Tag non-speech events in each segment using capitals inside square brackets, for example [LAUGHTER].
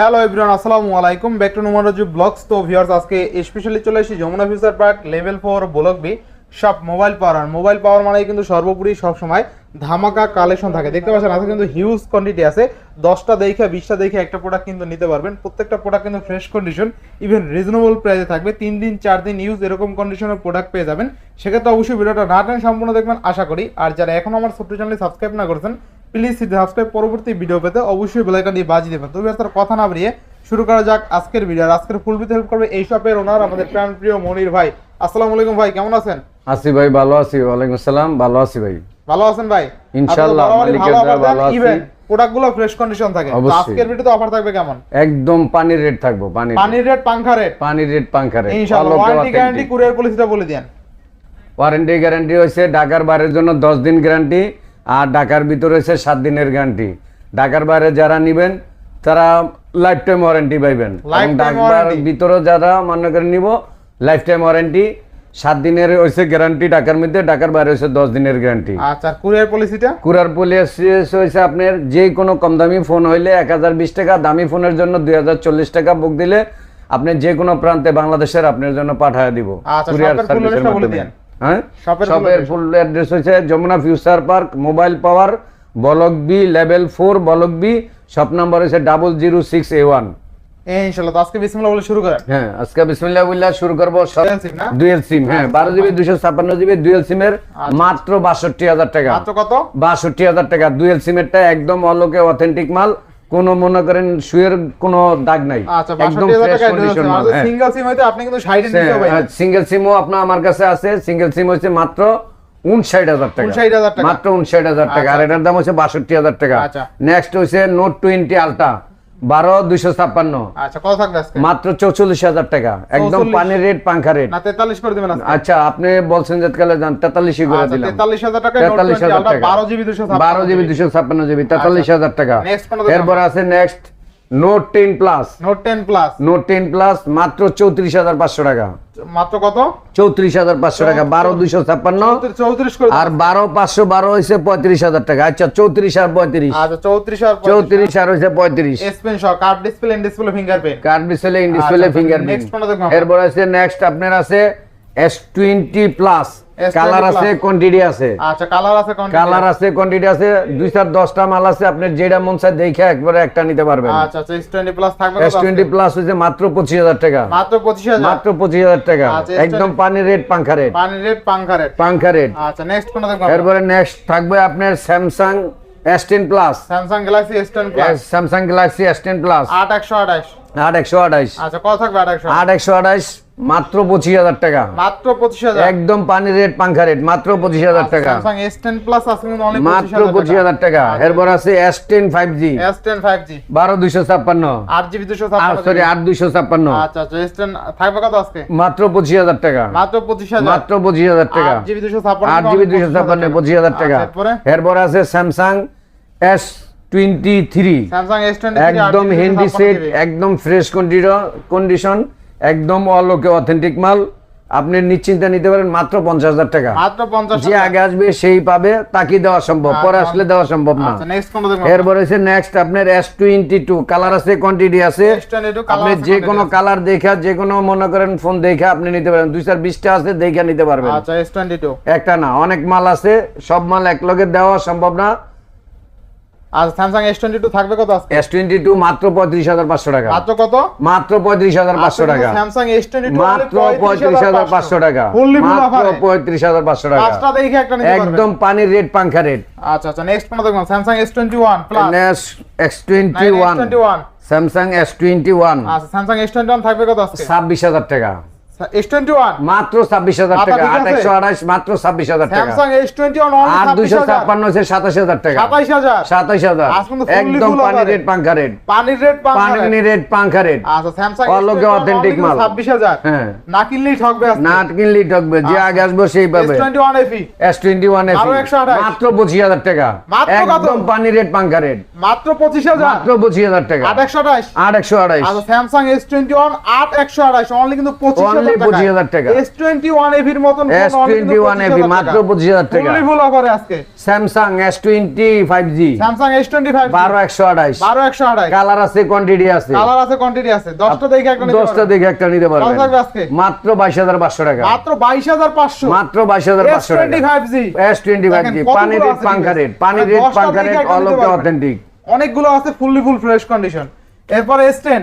Hello everyone, আসসালামু আলাইকুম। Back to Nomarju vlogs তো ভিউয়ার্স আজকে স্পেশালি চলে এসেছি Jamuna future park level four block B সব মোবাইল পাওয়ার মোবাইল পাওয়ার মানে কিন্তু সর্বোপরি সবসময় ধামাকা কালেকশন থাকে। দেখতে পাচ্ছেন, আজকে কিন্তু হিউজ কোয়ান্টিটি আছে। দশটা দেখে, বিশটা দেখে একটা প্রোডাক্ট কিন্তু নিতে পারবেন। প্রত্যেকটা প্রোডাক্ট কিন্তু ফ্রেশ কন্ডিশন ইভেন রিজনেবল প্রাইসে থাকবে। তিন দিন, চার দিন ইউজ এরকম কন্ডিশনের প্রোডাক্ট পেয়ে যাবেন। সেক্ষেত্রে অবশ্যই ভিডিওটা না টেনে সম্পূর্ণ দেখবেন, আশা করি। আর যারা এখন আমার ছোট্ট চ্যানেলে সাবস্ক্রাইব না করেছেন প্লিজ সাবস্ক্রাইব পরবর্তী ভিডিও পেতে অবশ্যই বেলাইকন দিয়ে বাজিয়ে দেবেন। তবে তার কথা না বাড়িয়ে শুরু করা যাক আজকের ভিডিও আর আজকের ফুল ভিডিও হেল্প করবে এই শপের ওনার আমাদের প্রাণ প্রিয় মনির ভাই। আসসালামু আলাইকুম ভাই কেমন আছেন? আছি ভাই ভালো আছি। ওয়ালাইকুম আসসালাম ভালো আছি ভাই। ভালো আছেন ভাই? ইনশাআল্লাহ, মালিকের দয়া ভালো আছি। প্রোডাক্টগুলো ফ্রেশ কন্ডিশন থাকে। আজকের ভিডিওতে অফার থাকবে কেমন? একদম পানির রেট থাকব পানির পানির রেট পাংখা রেট পানির রেট পাঙ্খা রেট ইনশাআল্লাহ ওয়ারেন্টি গ্যারান্টি কুরিয়ার পলিসিটা বলে দেন। ওয়ারেন্টি গ্যারান্টি হয়েছে ঢাকার বাইরের জন্য দশ দিন গ্যারান্টি আর ঢাকার ভিতরে হয়েছে সাত দিনের গ্যারান্টি ঢাকার বাইরে যারা নিবেন তারা লাইফ টাইম ওয়ারেন্টি পাইবেন ঢাকার ভিতরে যারা মনে করে নিব লাইফ টাইম ওয়ারেন্টি সাত দিনের হয়েছে গ্যারান্টি ঢাকার মধ্যে ঢাকার বাইরে হয়েছে দশ দিনের গ্যারান্টি আচ্ছা কুরিয়ার পলিসিটা কুরার পলিস হয়েছে আপনার যে কোনো কম দামি ফোন হইলে এক হাজার বিশ টাকা দামি ফোনের জন্য দুই হাজার চল্লিশ টাকা বুক দিলে আপনি যে কোনো প্রান্তে বাংলাদেশের আপনার জন্য পাঠায় দিব। আচ্ছা, কুরিয়ার সার্ভিসের মাধ্যমে। হ্যাঁ? শপের। ফুল অ্যাড্রেস হচ্ছে Jamuna future park mobile power block B level four block B shop number হচ্ছে double zero six A one ইনশাআল্লাহ আজকে বিসমিল্লাহ বলে শুরু করেন। হ্যাঁ আজকে বিসমিল্লাহ শুরু করব Dual ডুয়েল সিম হ্যাঁ বারো জিবি দুশো ছাপ্পান্ন জিবি ডুয়েল সিমের মাত্র বাষট্টি হাজার টাকা। মাত্র কত? বাষট্টি হাজার টাকা ডুয়েল সিমেরটা একদম অলোকে অথেন্টিক মাল। কোনো মনে করেন শুয়ের কোনো দাগ নাই আচ্ছা একদম ফ্রেশ কন্ডিশন। সিঙ্গেল সিম হইতে আপনি কিন্তু 60 নিতে হবে সিঙ্গেল সিমও আপনার আমার কাছে আছে সিঙ্গেল সিম হচ্ছে মাত্র উনষাট হাজার টাকা 59,000 টাকা। মাত্র উনষাট হাজার টাকা আর এটার দাম হচ্ছে বাষট্টি হাজার টাকা আচ্ছা। নেক্সট হচ্ছে নোট টোয়েন্টি আলটা বারো দুইশো ছাপ্পান্ন। আচ্ছা কত থাকবে মাত্র চৌচল্লিশ হাজার টাকা। একদম পানির রেট পাঙ্খা রেট। না 43 করে দিবেন আচ্ছা আপনি বলছেন যে কালে যান তেতাল্লিশই করে আচ্ছা দিলাম। 43000 টাকা তেতাল্লিশ হাজার টাকা। 12 জিবি 256 বারো জিবি দুশো ছাপ্পান্ন জিবি তেতাল্লিশ হাজার টাকা? এরপর আছে next note ten plus note 10 plus note ten plus মাত্র চৌত্রিশ হাজার পাঁচশো টাকা। মাত্র কত? চৌত্রিশ হাজার পাঁচশো টাকা বারো দুইশো ছাপ্পান্ন। 34 আর বারো পাঁচশো বারো হয়েছে পঁয়ত্রিশ হাজার টাকা। আচ্ছা চৌত্রিশ আর পঁয়ত্রিশ। আচ্ছা 34 আর চৌত্রিশ আর হয়েছে পঁয়ত্রিশ। Card display in display fingerprint card display in display? এরপর আছে নেক্সট আপনার আছে S twenty plus S20 colour আছে plus। কোয়ান্টিটি আছে। আচ্ছা কালার আছে কোন কালার আছে কোয়ান্টিটি আছে দুই চার মাল আছে আপনার যেটা মন চায় দেখে একবারে একটা নিতে পারবেন। আচ্ছা আচ্ছা S20 প্লাস থাকবে এস টোয়েন্টি প্লাস হচ্ছে মাত্র পঁচিশ হাজার টাকা। মাত্র 25000 মাত্র পঁচিশ হাজার টাকা। আচ্ছা, S20 একদম পানির রেট পাঙ্খা রেট পানি রেট পাংখা রেট পাঙ্খা রেট আচ্ছা নেক্সট কোনটা দেখব? এরপরে নেক্সট থাকবে আপনার S ten plus Samsung Galaxy S10 plus Samsung Galaxy S ten plus 8128 আট একশো আঠাইশ আচ্ছা কত থাকবে 8128 আট একশো আঠাইশ মাত্র পঁচিশ হাজার টাকা। মাত্র 25000 একদম পানির রেট পাঙ্খা রেট মাত্র পঁচিশ হাজার টাকা। প্লাস আছে মাত্র পঁচিশ হাজার টাকা। এরপর আছে এস টেন ফাইভ জি S10 5G বারো দুইশো ছাপ্পান্ন। 8GB 256 সরি আট দুইশো ছাপ্পান্ন। আচ্ছা আচ্ছা S10 থাকবে কত আজকে? মাত্র পঁচিশ হাজার টাকা। মাত্র 25000 মাত্র পঁচিশ হাজার টাকা। 8GB 256 আট জিবি দুইশো ছাপ্পান্ন পঁচিশ হাজার টাকা। আচ্ছা, এরপর? আছে Samsung S twenty three Samsung S23 একদম হেন্ডি সেট একদম ফ্রেশ কন্ডিশন একদম অলোকে অথেন্টিক মাল। আপনি নিশ্চিন্তে নিতে পারেন মাত্র পঞ্চাশ হাজার টাকা। মাত্র 50 যে আগে আসবে সেই পাবে তাকে দেওয়া সম্ভব। পরে আসলে দেওয়া সম্ভব না। আচ্ছা এরপর হচ্ছে নেক্সট আপনার এস টোয়েন্টি টু কালার আছে। কোয়ান্টিটি আছে আপনি যে কোনো কালার দেখা যে কোনো মনে করেন ফোন দেখে আপনি নিতে পারেন। দুই চার বিশটা আছে দেখে নিতে পারবেন। আচ্ছা S22 একটা না অনেক মাল আছে সব মাল এক লগে দেওয়া সম্ভব না। আচ্ছা স্যামসাং S22 থাকবে কত আজকে? এস টোয়েন্টি টু মাত্র পঁয়ত্রিশ হাজার পাঁচশো টাকা। মাত্র কত? মাত্র পঁয়ত্রিশ হাজার পাঁচশো টাকা। স্যামসাং S22 মাত্র পঁয়ত্রিশ হাজার পাঁচশো টাকা। ফুললি ফুল মাত্র অফারে পঁয়ত্রিশ হাজার পাঁচশো টাকা। পাঁচটা দেখে একটা নিতে পারবেন। একদম পানির রেট পাঙ্খা রেট আচ্ছা আচ্ছা নেক্সট কোনটা দেখব Samsung S21 plus X twenty one S21 Samsung S twenty one আচ্ছা স্যামসাং S21 থাকবে কত আজকে? ছাব্বিশ হাজার টাকা। S21 মাত্র ছাব্বিশ হাজার টাকা ঠিক আট আছে? একশো আঠাশ মাত্র ছাব্বিশ হাজার টাকা। আর দুইশো ছাপ্পান্ন হচ্ছে সাতাশ হাজার টাকা। সাতাশ হাজার? আজ কিন্তু fully একদম। রেট পাঙ্খা রেট রেট পানি রেট পাঙ্খা রেট অলোকে authentic মাল। 26000 না কিনলেই ঠকবে না কিনলেই ঠকবে। যে আগে আসব সেই পাবে। এস টোয়েন্টি ওয়ান আরও 128 মাত্র পঁচিশ হাজার টাকা? একদম পানি রেট পাঙ্খা রেট মাত্র 25000 মাত্র পঁচিশ হাজার টাকা। 8128 আট একশো আঠাইশ স্যামসাং S21 8128 অনলি কিন্তু 25000 Only 25,000 টাকা। এস টোয়েন্টি ওয়ান মতন এস টোয়েন্টি মাত্র টাকা। ফুললি ফুল অফারে আজকে। কালার আছে কোয়ান্টিটি আছে। কালার আছে কোয়ান্টিটি আছে। দেখে একটা। দেখে একটা নিতে পারবেন? মাত্র বাইশ হাজার টাকা। মাত্র টাকা। পানি রেট রেট পানি রেট রেট অল। অথেন্টিক অনেকগুলো আছে ফুললি ফুল ফ্রেশ কন্ডিশন এরপর S ten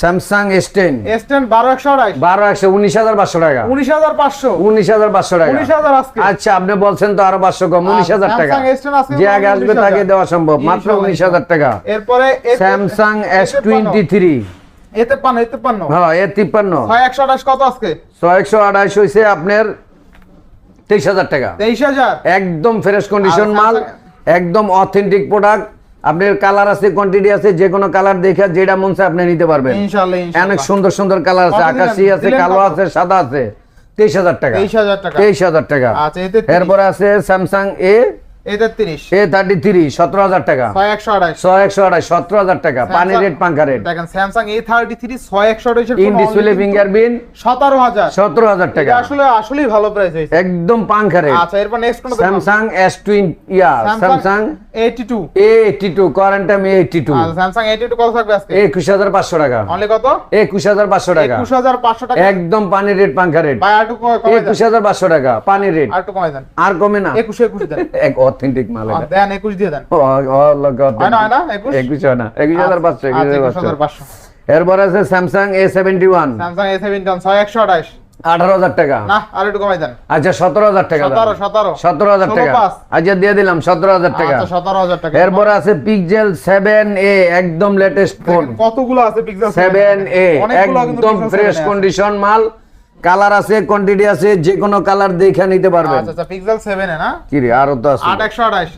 Samsung S ten S ten বারো একশো বারো একশো উনিশ হাজার পাঁচশো টাকা। উনিশ হাজার পাঁচশো। উনিশ হাজার পাঁচশো টাকা। উনিশ হাজার আচ্ছা আপনি বলছেন তো আরও পাঁচশো কম উনিশ হাজার টাকা। Samsung S10 আজকে যে আগে আসবে তাকে দেওয়া সম্ভব মাত্র উনিশ হাজার টাকা। এরপরে স্যামসাং এস টোয়েন্টি থ্রি হ্যাঁ এ তিপ্পান্ন। ছয় একশো আঠাশ কত আজকে? ছয়শো আঠাশ হয়েছে আপনার তেইশ হাজার টাকা। তেইশ হাজার। একদম ফ্রেশ কন্ডিশন মাল একদম অথেন্টিক প্রোডাক্ট আপনার কালার আছে কোয়ান্টিটি আছে যে কোনো কালার দেখে যেটা মন চায় আপনি নিতে পারবেন। অনেক সুন্দর সুন্দর কালার আছে আকাশি আছে কালো আছে সাদা আছে তেইশ হাজার টাকা। তেইশ হাজার টাকা। তেইশ হাজার টাকা। আচ্ছা এরপরে আছে স্যামসাং এ এতে তিরিশ। এ থার্টি থ্রি সতেরো হাজার টাকা। ছয় একশো আঠাশ। ছয় একশো আড়াই সতেরো হাজার টাকা। পানি রেট পাঙ্খা রেট। দেখেন স্যামসাং এ থার্টি থ্রি ছয় একশো আঠাশের ইন ডিসপ্লে ফিঙ্গারপ্রিন্ট টাকা। আসলে আসলেই ভালো প্রাইস হয়েছে। একদম রেট। আচ্ছা এরপর নেক্সট ইয়া টু কত থাকবে আজকে? একুশ হাজার পাঁচশো টাকা। অনলি কত? একুশ হাজার পাঁচশো টাকা। একদম পানি রেট পাঙ্খা রেট। ভাই আর একুশ হাজার পাঁচশো টাকা পানি রেট। আর একটু কমে দেন। আর কমে না। একুশ একুশ দেন। এক অথেন্টিক মাল এটা। দেন একুশ দিয়ে দেন। ও, ও, লোক হয় না, হয় না? authentic। একুশ? একুশ হয় না। একুশ হাজার পাঁচশো একুশ আচ্ছা, এরপর আছে Samsung A seventy one Samsung A seventeen ছয় একশো আঠাশ। আঠারো হাজার টাকা। না আর একটু কমাই দেন। আচ্ছা সতেরো হাজার টাকা সতেরো হাজার টাকা। আচ্ছা দিয়ে দিলাম সতেরো হাজার টাকা। আচ্ছা সতেরো হাজার টাকা। এরপর আছে পিকজেল সেভেন এ একদম লেটেস্ট ফোন কতগুলো আছে পিক্সেল সেভেন এ একদম ফ্রেশ 7 এ আছে। কন্ডিশন মাল। কালার আছে কোয়ান্টিটি আছে যে কোনো কালার দেখে নিতে পারবেন। আচ্ছা আচ্ছা পিক্সেল সেভেন এ না? কি রে আরও তো আছে। আট একশো আঠাশ।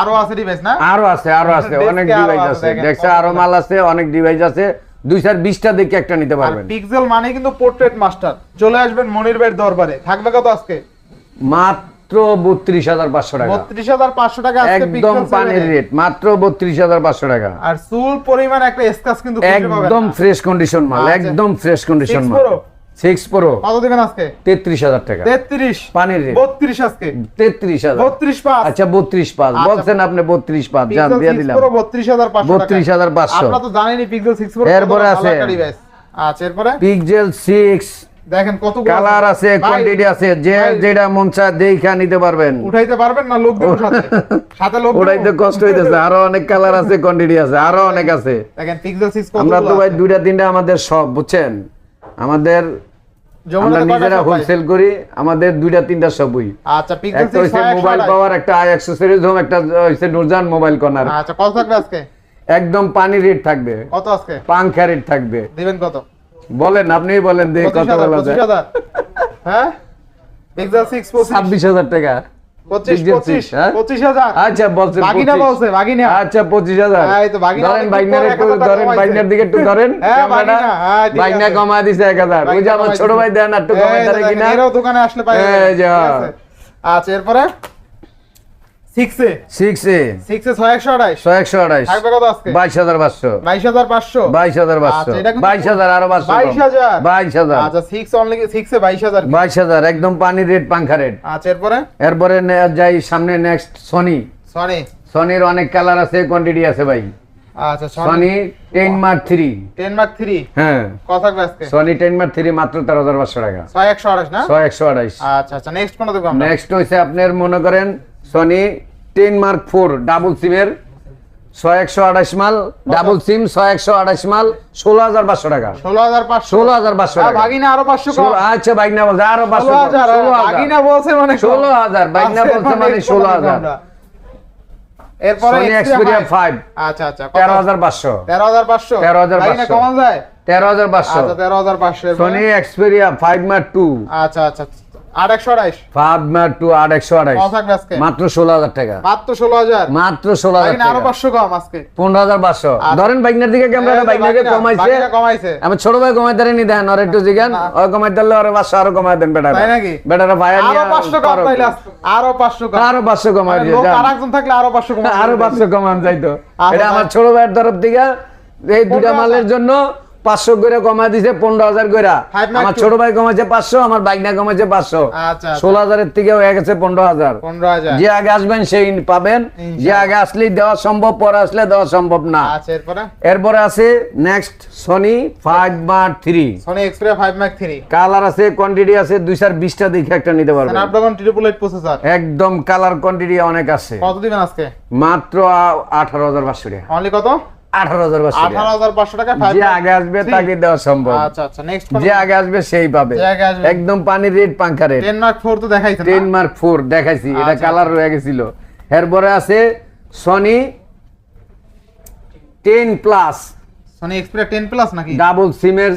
আরও আছে ডিভাইস না? আরও আছে আরও আছে অনেক ডিভাইস আছে, দেখছে আরও মাল আছে অনেক ডিভাইস আছে। দুই চার বিশটা দেখে একটা নিতে আর পারবেন। পিক্সেল মানে কিন্তু পোর্ট্রেট মাস্টার চলে আসবেন মনির ভাইয়ের দরবারে। থাকবে কত আজকে? মাত্র বত্রিশ হাজার পাঁচশো টাকা। বত্রিশ হাজার পাঁচশো টাকা আজকে একদম পানির রেট মাত্র টাকা। আর চুল পরিমাণ একটা কিন্তু একদম ফ্রেশ কন্ডিশন মাল আচ্ছা। একদম ফ্রেশ কন্ডিশন মাল? সিক্স প্রো কত দিবেন আজকে? তেত্রিশ হাজার টাকা। তেত্রিশ। পানির রেট। বত্রিশ আজকে। তেত্রিশ হাজার। বত্রিশ পাঁচ। আচ্ছা বত্রিশ পাঁচ। আচ্ছা। বলছেন আপনি বত্রিশ পাঁচ। জান দিয়ে দিলাম। বত্রিশ হাজার পাঁচশো বত্রিশ হাজার পাঁচশো। আপনারা তো জানেনই পিক্সেল সিক্স প্রো এরপরে আছে। আচ্ছা এরপরে? পিকজেল সিক্স দেখেন কত কালার আছে কোয়ান্টিটি আছে যে যেটা মন চায় দেখা নিতে পারবেন। উঠাইতে পারবেন না লোক সাথে? সাথে লোক ওটাই তো দেবো? কষ্ট হইতেছে। আরও অনেক কালার আছে কোয়ান্টিটি আছে আরও অনেক আছে। দেখেন পিক্সেল সিক্স আমরা তো ভাই দুইটা তিনটা আমাদের সব বুঝছেন? আমাদের আমরা নিজেরা হোলসেল করি আমাদের দুইটা তিনটা সবই। আচ্ছা একটা মোবাইল পাওয়ার একটা আই অ্যাক্সেসরিজ হোম একটা হইছে নুরজান মোবাইল কর্নার আচ্ছা কত থাকবে আজকে? একদম পানি রেট থাকবে। কত আজকে? পাংখা রেট থাকবে। দিবেন কত? বলেন আপনিই বলেন দেখি কত বলা যায়। হ্যাঁ? সিক্স পঁচিশ। ছাব্বিশ হাজার টাকা। পঁচিশ Pixel পঁচিশ 6, হ্যাঁ? আচ্ছা বলছেন বাগিনা 25 বলছে বাগিনা। আচ্ছা পঁচিশ হাজার। হ্যাঁ, ধরেন একটু ধরেন কমাইছে। দিকে একটু ধরেন। হ্যাঁ, আছে। কমায় দিছে এক হাজার। ওই যে আমার ছোট ভাই দেন একটু যে কিনা। দোকানে আসলে। আচ্ছা এরপরে? সিক্স সিক্স ছয় একশো আড়াইশ ছয় একশো আঠাইশ থাকবে কত আজকে? বাইশ হাজার পাঁচশো। বাইশ হাজার পাঁচশো? বাইশ হাজার পাঁচশো। আচ্ছা, বাইশ হাজার আরও পাঁচশো বাইশ হাজার? বাইশ হাজার। আচ্ছা সিক্স অনলি সিক্স বাইশ হাজার বাইশ হাজার একদম পানির রেট পাংখা রেট। আচ্ছা এরপরে? এরপরে যাই সামনে নেক্সট সনি সনি সনির অনেক কালার আছে কোয়ান্টিটি আছে ভাই। আচ্ছা Sony mark three ten mark three হ্যাঁ। কত থাকবে আজকে? সনি টেন মার্ক থ্রি মাত্র তেরো হাজার পাঁচশো টাকা। ছয় একশো আড়াইশ না? ছয় একশো আঠাইশ আচ্ছা আচ্ছা নেক্সট কোন দেবো আমরা? নেক্সট আপনার মনে করেন Sony ten mark four double সিমের ছয় একশো আঠাইশ মাল ডাবল সিম ছয় একশো আঠাইশ মাল ষোলো হাজার পাঁচশো টাকা। ষোলো হাজার পাঁচশো। ষোলো হাজার পাঁচশো টাকা। ভাগিনা আরও পাঁচশো আচ্ছা বলছে আরও পাঁচশো ভাগিনা বলছে মানে ষোলো হাজার, ভাগিনা বলছে মানে ষোলো হাজার। এরপরে সনি Xperia ফাইভ আচ্ছা আচ্ছা কত? তেরো হাজার পাঁচশো। তেরো হাজার পাঁচশো। 13,500 ভাগিনা কমান যায়? তেরো হাজার পাঁচশো। আচ্ছা তেরো হাজার পাঁচশো। এরপরে? Sony Xperia five mark two আচ্ছা আচ্ছা। মাত্র ষোলো হাজার টাকা। মাত্র ষোলো হাজার। মাত্র ষোলো হাজার আরও টাকা। পাঁচশো কম আজকে। পনেরো হাজার পাঁচশো। ধরেন বাইকনার দিকে ক্যামেরাটা বাইকনাকে কমাইছে। কমাইছে। আমি ছোট ভাই কমাই দেন দেন আর একটু জিগান। ওই কমাই দিলে ওর পাঁচশো আরও কমাই দেন বেটারা। ভাই আরও পাঁচশো। আরও কমাই। দিয়ে আরেকজন থাকলে আরও পাঁচশো আরও পাঁচশো কমান যাইতো। এটা আমার ছোট ভাইয়ের তরফ থেকে এই দুটা মালের জন্য পাঁচশো করে কমায় দিছে পনেরো হাজার করে। আমার ছোট ভাই কমাইছে পাঁচশো আমার বাইকনা কমাইছে পাঁচশো। আচ্ছা আচ্ছা। ষোলো হাজারের থেকে হয়ে গেছে পনেরো হাজার। যে আগে আসবেন সেই পাবেন। যে আগে আসলেই দেওয়া সম্ভব পরে আসলে দেওয়া সম্ভব না। আচ্ছা এরপরে? আছে next Sony five mark three Sony Xperia five mark three colour আছে কোয়ান্টিটি আছে দুই চার বিশটা দেখে একটা নিতে পারবেন। একদম কালার কোয়ান্টিটি অনেক আছে। কত দিবেন আজকে? মাত্র আঠারো হাজার পাঁচশো টাকা। অনলি কত? আঠারো হাজার পাঁচশো আঠারো টাকা হাজার পাঁচশো টাকা ফাইভ যে আগে আসবে তাকে দেওয়া সম্ভব। আচ্ছা আচ্ছা নেক্সট যে আগে আসবে সেই পাবে। একদম মার্ক তো মার্ক দেখাইছি এটা আচ্ছা, কালার রয়ে গেছিল। এরপরে আছে Sony ten plus Sony Xperia ten plus নাকি? ডাবল সিমের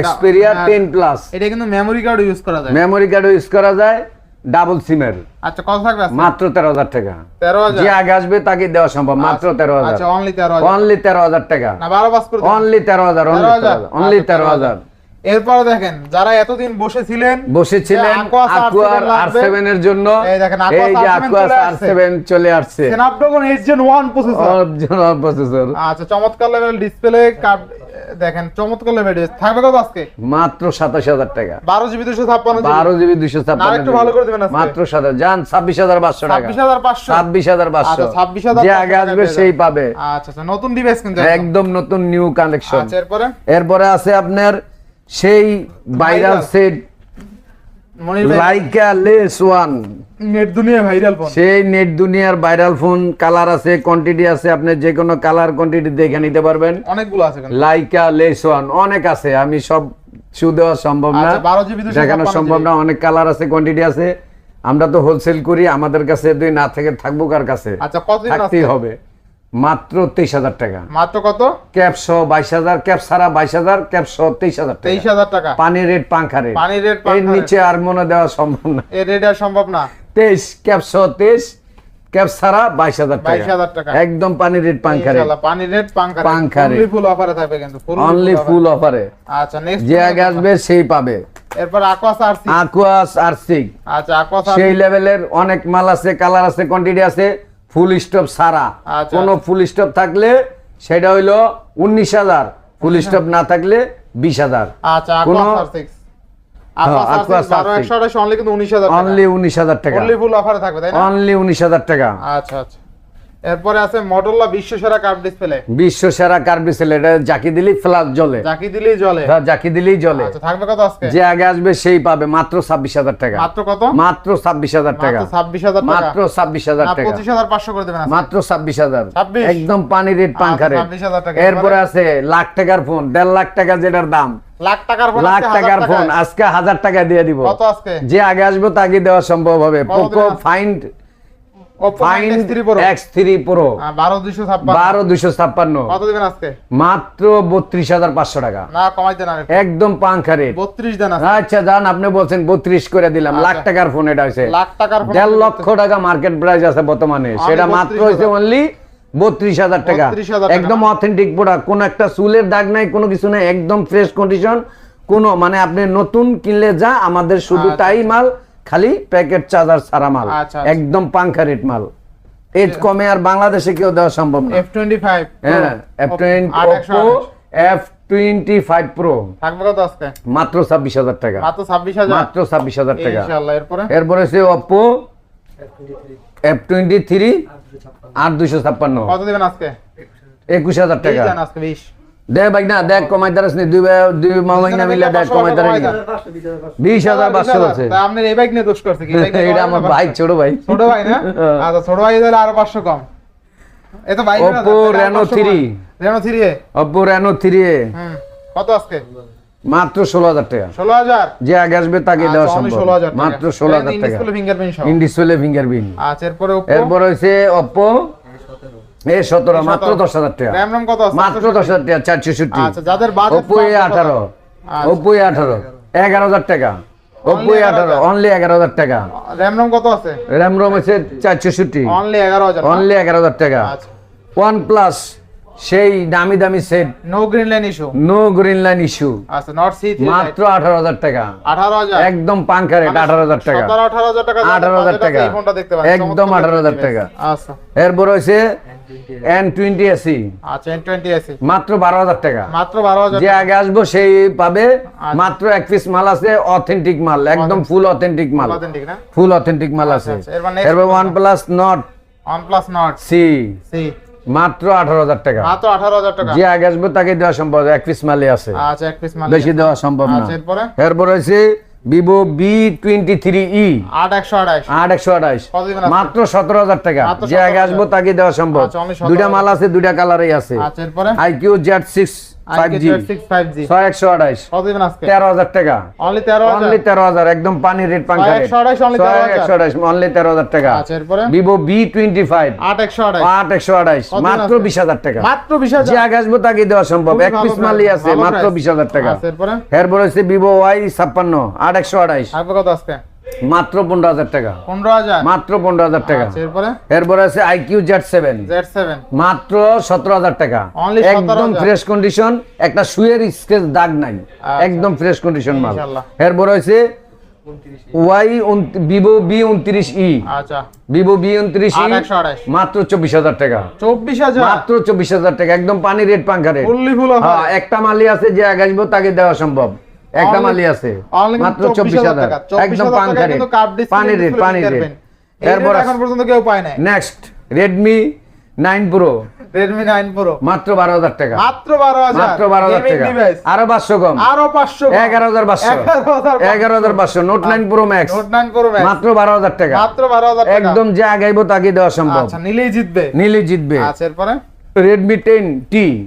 এক্সপেরিয়া হ্যাঁ। টেন প্লাস এটা কিন্তু মেমোরি কার্ড ইউজ করা যায়। মেমোরি কার্ড ইউজ করা যায়। ডাবল সিমের। আচ্ছা কত থাকবে? মাত্র তেরো হাজার টাকা। তেরো হাজার? যে আগে আসবে তাকে দেওয়া সম্ভব মাত্র তেরো হাজার। আচ্ছা অনলি তেরো হাজার। অনলি তেরো হাজার টাকা। না বারো পাস করে অনলি তেরো হাজার অনলি তেরো হাজার? অনলি আচ্ছা, তেরো এরপরে দেখেন যারা এতদিন বসেছিলেন বসেছিলেন আকুয়ার R7 আর লাগবে। সেভেন এর জন্য। এই দেখেন, Aquas এই যে R7 চলে আর আসছে। সেভেন চলে আসছে। Snapdragon eight gen one processor processor আচ্ছা চমৎকার লেভেল ডিসপ্লে কার্ড দেখেন চমৎকার লেভেল থাকবে কত আজকে? মাত্র সাতাশ হাজার টাকা। বারো জিবি দুশো ছাপ্পান্ন বারো জিবি দুইশো না, একটু ভালো করে দিবেন আজকে। মাত্র সাতাশ যান ছাব্বিশ হাজার পাঁচশো টাকা। ছাব্বিশ হাজার পাঁচশো। ছাব্বিশ হাজার পাঁচশো। আচ্ছা, 26,500 যে আগে আসবে সেই পাবে। আচ্ছা আচ্ছা নতুন ডিভাইস কিন্তু একদম। নতুন নিউ কালেকশন আচ্ছা এরপরে? এরপরে আছে আপনার সেই viral set Leica lens one. Net দুনিয়া ভাইরাল ফোন সেই নেট দুনিয়ার ভাইরাল ফোন কালার আছে কোয়ান্টিটি আছে আপনি যে কোনো কালার কোয়ান্টিটি দেখে নিতে পারবেন। অনেকগুলো আছে লাইকা লেস ওয়ান অনেক আছে আমি সব শু দেওয়া সম্ভব না। আচ্ছা, 12 GB 256 দেখানো সম্ভব না অনেক কালার আছে কোয়ান্টিটি আছে। আমরা তো হোলসেল করি আমাদের কাছে না থেকে থাকব কার কাছে? আচ্ছা থাকতেই হবে। মাত্র তেইশ হাজার টাকা। মাত্র কত? ক্যাপ সহ বাইশ হাজার ক্যাপ ছাড়া বাইশ হাজার ক্যাপ সহ তেইশ হাজার তেইশ হাজার টাকা। পানির রেট পাঙ্খা রেট। পানির রেট এর নিচে আর মনে দেওয়া সম্ভব না। এর রেট আর সম্ভব না। তেইশ ক্যাপ সহ তেইশ ক্যাপ ছাড়া বাইশ হাজার 22,000 টাকা। একদম পানির রেট পাঙ্খা রেট। পানির রেট পাঙ্খা পাঙ্খা। অনলি ফুল অফারে থাকবে কিন্তু অনলি ফুল অফারে আচ্ছা নেক্সট যে আগে আসবে সেই পাবে। এরপর আকুয়াস আরসি আকুয়াস আর্সিক আচ্ছা আকুয়াস সেই লেভেলের অনেক মাল আছে কালার আছে কোয়ান্টিটি আছে। ফুল স্টপ সারা। কোনো কোন ফুল স্টপ থাকলে সেটা হইল উনিশ হাজার। ফুল স্টপ না থাকলে বিশ হাজার। আচ্ছা কোনো- হ্যাঁ, আকুয়াস Aquas আরসিক্স বারো R6 একশো আঠাশ অনলি উনিশ হাজার টাকা। অনলি ফুল অফারে থাকবে তাই অনলি উনিশ হাজার টাকা। আচ্ছা আচ্ছা। এরপরে আছে মডেললা বিশ্ব সেরা কার্ভ ডিসপ্লে বিশ্ব সেরা কার্বিসেল এটা জাকি দিলেই ফ্লাশ জ্বলে। জাকি দিলেই জ্বলে। হ্যাঁ, জাকি দিলেই জ্বলে। আচ্ছা থাকবে কত আজকে? যে আগে আসবে সেই পাবে মাত্র ছাব্বিশ হাজার টাকা। মাত্র কত? মাত্র ছাব্বিশ হাজার টাকা। মাত্র ছাব্বিশ হাজার টাকা। মাত্র ছাব্বিশ হাজার না টাকা। পঁচিশ হাজার পাঁচশো করে দেবেন। মাত্র ছাব্বিশ হাজার। 26? একদম পানি রেট পাঙ্খা রেট 26,000 টাকা। এরপরে? আছে লাখ টাকার ফোন দেড় লাখ টাকা যেটার দাম। লাখ টাকার ফোন লাখ আজকে হাজার টাকার ফোন। আজকে হাজার টাকা দিয়ে দিব। কত আজকে? যে আগে আসব তাকে দেওয়া সম্ভব হবে। পোকো ফাইন্ড মাত্র বত্রিশ হাজার পাঁচশো টাকা। না কমাই দেন আরেকটু। একদম পাঙ্খা রেট বত্রিশ আচ্ছা যান আপনি বলছেন বত্রিশ করে দিলাম। লাখ আচ্ছা। টাকার ফোন এটা হয়েছে। লাখ টাকার দেড় লক্ষ টাকা মার্কেট প্রাইস আছে বর্তমানে। সেটা মাত্র হয়েছে অনলি বত্রিশ হাজার টাকা। একদম অথেন্টিক প্রোডাক্ট কোনো একটা চুলের দাগ নাই কোনো কিছু নাই একদম ফ্রেশ কন্ডিশন কোনো মানে আপনি নতুন কিনলে যা আমাদের শুধু আচ্ছা, তাই মাল। খালি প্যাকেট চার্জার ছাড়া মাল। আচ্ছা, আচ্ছা। একদম পাঙ্খা রেট মাল এজ কমে আর বাংলাদেশে কেউ দেওয়া সম্ভব না। এফ টোয়েন্টি ফাইভ হ্যাঁ F twenty F twenty five pro থাকবে কত আজকে? মাত্র ছাব্বিশ হাজার টাকা। মাত্র ছাব্বিশ হাজার? মাত্র ছাব্বিশ হাজার টাকা। এরপরে? এরপরে সে অপো এফ টোয়েন্টি থ্রি আট দুশো ছাপ্পান্ন। কত দিবেন আজকে? একুশ হাজার টাকা। আজকে বিশ। দেখ ভাই না দেখ কমাই দাঁড়াস নি দুই দুই মিলে দেখ কমাই দাঁড়াই বিশ হাজার পাঁচশো আছে। তা আপনার এই বাইক নিয়ে দোষ করছে এটা আমার ভাই ছোট ভাই। ছোট ভাই না? আচ্ছা ছোট ভাই তাহলে আরও পাঁচশো কম। এ তো 3 রেনো থ্রি রেনো থ্রি হুম কত আজকে? মাত্র ষোলো হাজার টাকা। ষোলো হাজার? যে আগে আসবে তাকে দেওয়া আচ্ছা, সম্ভব। মাত্র ষোলো হাজার টাকা। ডিসপ্লে ফিঙ্গারপ্রিন্ট আচ্ছা এরপরে এরপর হয়েছে অপো। এ সতেরো মাত্র দশ হাজার টাকা। মাত্র দশ হাজার টাকা আচ্ছা যাদের বাজেট ওপো এ আঠারো। আচ্ছা। ওপো এ আঠারো। এগারো হাজার টাকা। ওপো এ আঠারো। অনলি এগারো হাজার টাকা। র্যাম রম কত আছে? র্যাম রোম হচ্ছে চারশো ষষ্টি অনলি এগারো হাজার অনলি এগারো হাজার টাকা। আচ্ছা। ওয়ান প্লাস সেই দামি দামি set no green line issue no green line issue আচ্ছা নট সি মাত্র আঠারো হাজার টাকা। আঠারো হাজার? একদম পাঙ্কা রেট আঠারো হাজার টাকা। সতেরো আঠারো হাজার টাকা আঠারো হাজার টাকা। এই ফোনটা দেখতে পাচ্ছেন। একদম আঠারো হাজার টাকা। আচ্ছা। এরপর হয়েছে এন টোয়েন্টি এসি আচ্ছা এন টোয়েন্টি এসি মাত্র বারো হাজার টাকা। মাত্র বারো হাজার যে আগে আসব সেই পাবে মাত্র এক পিস মাল আছে অথেন্টিক মাল একদম ফুল অথেন্টিক মাল। ঠিক না? ফুল অথেন্টিক মাল আছে। আচ্ছা, এরপর Nord one plus Nord C C মাত্র আঠারো হাজার টাকা। মাত্র আঠারো হাজার টাকা। যে আগে আসবে তাকে দেওয়া সম্ভব এক পিস মালে আছে। আচ্ছা এক পিস মাল বেশি দেওয়া সম্ভব না। আচ্ছা এরপরে? এরপর হয়েছে Vivo V twenty three E আট একশো আঠাইশ আট একশো আজকে? মাত্র সতেরো হাজার টাকা। জিয়া যে আগে আসব তাকে দেওয়া সম্ভব। আচ্ছা, only 17,000 দুইটা মাল আছে দুইটা কালারই আছে। আচ্ছা এরপরে? IQOO Z six five G six five G ছয় একশো আঠাশ কত দিবেন আজকে? তেরো হাজার টাকা। অনলি তেরো হাজার? অনলি তেরো হাজার একদম পানি রেট পাঙ্কা ছয় রেট একশো আঠাশ only ছয় 13,000 একশো আঠাশ অনলি তেরো হাজার টাকা। ভিভো বি টোয়েন্টি ফাইভ আট একশো কত মাত্র? বিশ হাজার টাকা। মাত্র বিশ যে হাজার আগে আসব তাকে দেওয়া সম্ভব? এক ভালো পিস মালই আছে মাত্র বিশ হাজার টাকা। আচ্ছা এরপর? হচ্ছে ভিভো ওয়াই ছাপ্পান্ন আট একশো কত আজকে? মাত্র পনেরো হাজার টাকা। পনেরো হাজার? মাত্র পনেরো হাজার টাকা। আচ্ছা এরপরে? আছে iQOO Z seven Z seven মাত্র সতেরো হাজার টাকা। একদম ফ্রেশ কন্ডিশন একটা শুয়ের স্কেচ দাগ নাই। একদম ফ্রেশ কন্ডিশন মাল। এরপর হয়েছে ওয়াই ভিভো বি উনত্রিশ ই আচ্ছা। ভিভো বি উনত্রিশ ই একশো আঠাশ মাত্র চব্বিশ হাজার টাকা। চব্বিশ হাজার? মাত্র চব্বিশ হাজার টাকা। একদম পানি রেট পাঙ্খা রেট হ্যাঁ। একটা মালি আছে যে আগে তাকে দেওয়া সম্ভব। Only- মালি আছে। মাত্র 24,000 টাকা। একদম card display পানি রেট পানি রেট এরপর এখন পর্যন্ত কেউ পায় নাই। Next Redmi nine pro Redmi nine pro মাত্র বারো হাজার টাকা। মাত্র বারো হাজার। মাত্র বারো হাজার Gaming টাকা। আরও পাঁচশো কম। আরও পাঁচশো এগারো হাজার পাঁচশো। এগারো হাজার পাঁচশো। Note nine pro max note nine pro max মাত্র বারো হাজার টাকা। মাত্র বারো হাজার টাকা। একদম যে আগাইবো তাকে দেওয়া সম্ভব। আচ্ছা নিলেই জিতবে। নিলে জিতবে। আচ্ছা এরপরে? রেডমি টেন টি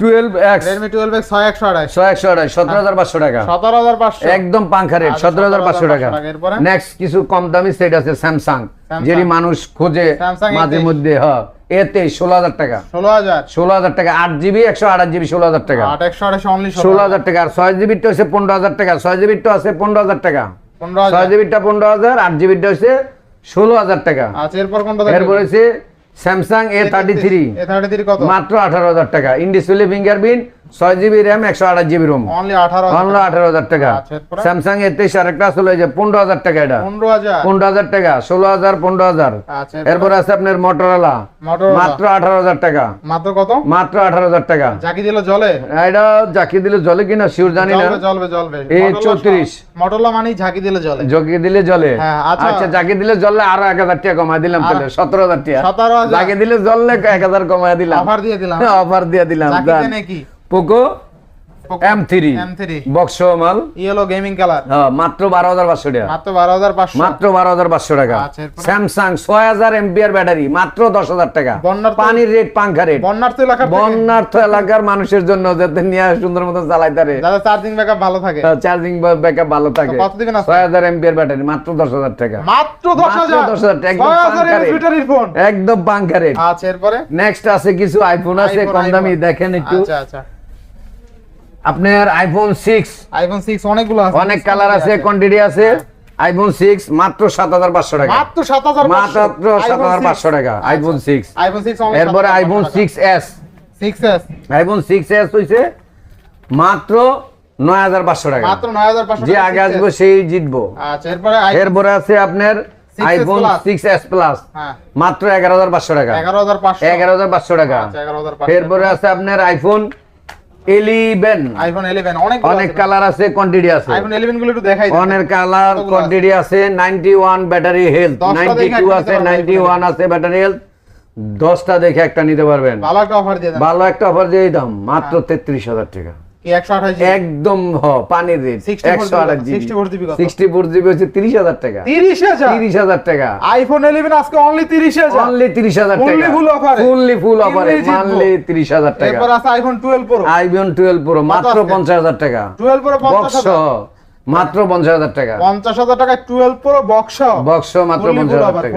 12x হাজার টাকা। 17500 একদম পাঙ্খা রেট 17500 টাকা। নেক্সট টাকা। 16000 16000 টাকা। 8GB 128GB 16000 টাকা 8 টাকা। আর 6GB টা হচ্ছে 15000 টাকা 6GB টা আছে 15000 টাকা। 15000 6GB টা 15000 টাকা। স্যামসাং এ থার্টি থ্রি মাত্র আঠারো হাজার টাকা। ইনডিসপ্লে ফিঙ্গারপ্রিন্ট ছয় জিবি র্যাম একশো আঠাশ জিবি রোম অনলি আঠারো হাজার টাকা। আচ্ছা, স্যামসাং এ তেইশ আরেকটা আসলে ওই যে পনেরো হাজার টাকা এটা। পনেরো হাজার? টাকা ষোলো হাজার পনেরো হাজার। আচ্ছা এরপর? আছে আপনার মাত্র আঠারো হাজার টাকা। মাত্র কত? মাত্র আঠারো হাজার টাকা। জাকি দিল জলে? এটা জাকি দিলে জলে কিনা শিওর জানি না। জ্বলবে জ্বলবে এই 34 মটরলা মানেই ঝাঁকি দিলে জলে। জকি দিলে জলে। হ্যাঁ, আচ্ছা। আচ্ছা জাকি দিলে জলে আরও এক হাজার টাকা কমাই দিলাম তাহলে সতেরো হাজার টাকা। 17,000 জাকি দিলে জললে এক হাজার কমাই দিলাম। অফার দিয়ে দিলাম। [LAUGHS] অফার দিয়ে দিলাম Poco M three M3 box মাল। ইয়েলো গেমিং কালার হ্যাঁ, মাত্র বারো হাজার পাঁচশো টাকা। মাত্র বারো হাজার পাঁচশো। মাত্র বারো হাজার পাঁচশো টাকা। আচ্ছা? স্যামসাং ছয় হাজার এমপিআর ব্যাটারি মাত্র দশ হাজার টাকা। বন্যার্থ- পানির রেট পাঙ্খা রেট বন্যার্থ এলাকার থেকে? বন্যার্থ এলাকার মানুষের জন্য যাতে নিয়ে সুন্দর মতো চালাই তারে। চার্জিং ব্যাকআপ ভালো থাকে। চার্জিং ব্যাকআপ ভালো থাকে? ছয় হাজার এমপিআর ব্যাটারি মাত্র দশ হাজার টাকা। মাত্র দশ হাজার? 10,000 টাকা, একদম ছয় হাজার ফোন একদম পাঙ্খা রেট আচ্ছা এরপরে? নেক্সট আছে কিছু আইফোন আছে কম দামি দেখেন একটু। আচ্ছা আচ্ছা। আপনার আইফোন সিক্স আইফোন সিক্স অনেকগুলো আছে অনেক কালার আছে। কোয়ান্টিটি আছে। আইফোন সিক্স মাত্র সাত হাজার পাঁচশো টাকা। মাত্র সাত হাজার মাত্র সাত হাজার পাঁচশো টাকা আইফোন সিক্স আইফোন সিক্স এরপরে iPhone six S six S iPhone six S হইছে মাত্র নয় হাজার পাঁচশো টাকা। মাত্র নয় হাজার পাঁচশো যে আগে আসব সেই জিতবো। আচ্ছা এরপরে এরপরে আছে আপনার আইফোন। সিক্স এস প্লাস হ্যাঁ। মাত্র এগারো হাজার পাঁচশো টাকা। এগারো হাজার পাঁচশো। এগারো হাজার পাঁচশো টাকা। আচ্ছা এরপরে আছে আপনার আইফোন ইলেভেন আইফোন ইলেভেন অনেক অনেক কালার আছে কোয়ান্টিটি আছে। আইফোন ইলেভেনগুলো একটু দেখাই অনেক কালার কোয়ান্টিটি আছে। নাইনটি ওয়ান ব্যাটারি হেলথ দশটা নাইনটি দেখে টু একটা আছে নিতে পারবেন। নাইনটি ওয়ান আছে ব্যাটারি হেলথ দশটা দেখে একটা নিতে পারবেন। ভালো একটা অফার দিয়ে দেন। ভালো একটা অফার দিয়ে দাম মাত্র তেত্রিশ হাজার টাকা। একদম পানির রেট 64 একশো আঠাশ জিবি 64 জিবি কত? সিক্সটি ফোর জিবি হচ্ছে তিরিশ হাজার টাকা। তিরিশ হাজার? তিরিশ হাজার টাকা। আইফোন ইলেভেন আজকে অনলি তিরিশ হাজার। অনলি তিরিশ হাজার টাকা। Fully full ফুললি ফুল অফারে কিনলেই মানলি তিরিশ হাজার টাকা। এরপর আছে iPhone twelve pro twelve pro মাত্র পঞ্চাশ হাজার টাকা। টুয়েলভ প্রো পঞ্চাশ বক্স মাত্র পঞ্চাশ হাজার টাকা। পঞ্চাশ হাজার টাকা টুয়েলভ প্রো বক্স বক্স মাত্র পঞ্চাশ হাজার টাকা।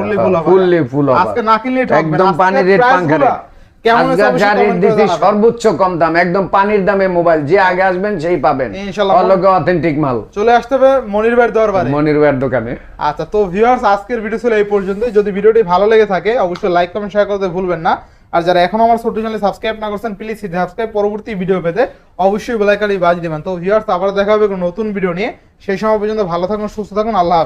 ফুললি ফুল আজকে না একদম পানির রেট পাঙ্খা রেট comment করে দিছি জানাবেন। সর্বোচ্চ কম দাম একদম পানির দামে মোবাইল যে আগে আসবেন সেই পাবেন। অথেন্টিক মাল। চলে আসতে হবে মনির ভাইয়ের দরবারে। মনির ভাইয়ের দোকানে। আচ্ছা তো ভিউয়ার্স আজকের ভিডিও ছিল এই পর্যন্তই। যদি ভিডিওটি ভালো লেগে থাকে অবশ্যই লাইক কমেন্ট শেয়ার করতে ভুলবেন না। আর যারা এখনও আমার ছোট চ্যানেল সাবস্ক্রাইব না করছেন প্লিজ সাবস্ক্রাইব পরবর্তী ভিডিও পেতে অবশ্যই বেলাইকালি বাজ দিবেন। তো ভিউয়ার্স আবার দেখা হবে নতুন ভিডিও নিয়ে। সেই সময় পর্যন্ত ভালো থাকুন সুস্থ থাকুন। আল্লাহ।